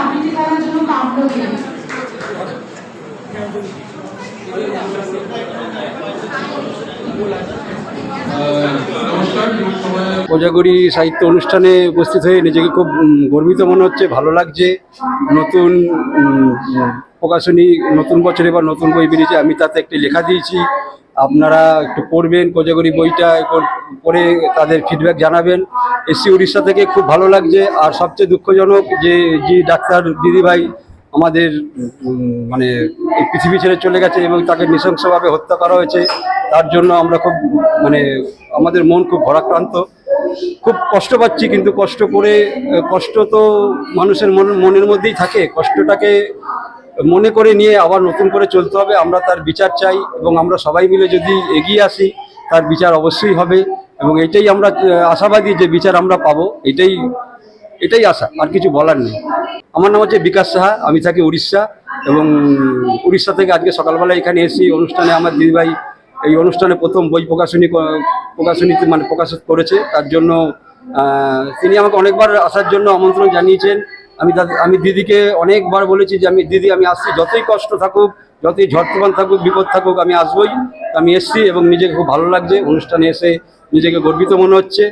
আবৃত্তি জন্য কোজাগরি সাহিত্য অনুষ্ঠানে উপস্থিত হয়ে নিজেকে খুব গর্বিত মনে হচ্ছে, ভালো লাগছে। নতুন প্রকাশনী, নতুন বছরে বা নতুন বই বেরিয়েছে, আমি তাতে একটি লেখা দিয়েছি। আপনারা একটু পড়বেন, কোজাগরি বইটা পড়ে তাদের ফিডব্যাক জানাবেন। এসি উড়িষ্যা থেকে খুব ভালো লাগছে, আর সবচেয়ে দুঃখজনক যে যে ডাক্তার দিদিভাই আমাদের মানে এই পৃথিবী ছেড়ে চলে গেছে এবং তাকে নৃশংসভাবে হত্যা করা হয়েছে, তার জন্য আমরা খুব মানে আমাদের মন খুব ভরাক্রান্ত। খুব কষ্ট পাচ্ছি কিন্তু কষ্ট করে, কষ্ট তো মানুষের মন, মনের মধ্যেই থাকে, কষ্টটাকে মনে করে নিয়ে আবার নতুন করে চলতে হবে। আমরা তার বিচার চাই এবং আমরা সবাই মিলে যদি এগিয়ে আসি, তার বিচার অবশ্যই হবে এবং এটাই আমরা আশাবাদী যে বিচার আমরা পাবো, এটাই এটাই আশা, আর কিছু বলার নেই। আমার নাম হচ্ছে বিকাশ সাহা, আমি থাকি উড়িষ্যা এবং উড়িষ্যা থেকে আজকে সকালবেলা এখানে এসেছি। অনুষ্ঠানে আমার দিদিভাই এই অনুষ্ঠানে প্রথম বই প্রকাশনী প্রকাশনীতে মানে প্রকাশ করেছে। তার জন্য তিনি আমাকে অনেকবার আসার জন্য আমন্ত্রণ জানিয়েছেন। আমি আমি দিদিকে অনেকবার বলেছি যে আমি, দিদি, আমি আসছি, যতই কষ্ট থাকুক, যতই ঝড় থাকুক, বিপদ থাকুক, আমি আসবই। আমি এসছি এবং নিজেকে খুব ভালো লাগছে। অনুষ্ঠানে এসে নিজেকে গর্বিত মনে হচ্ছে।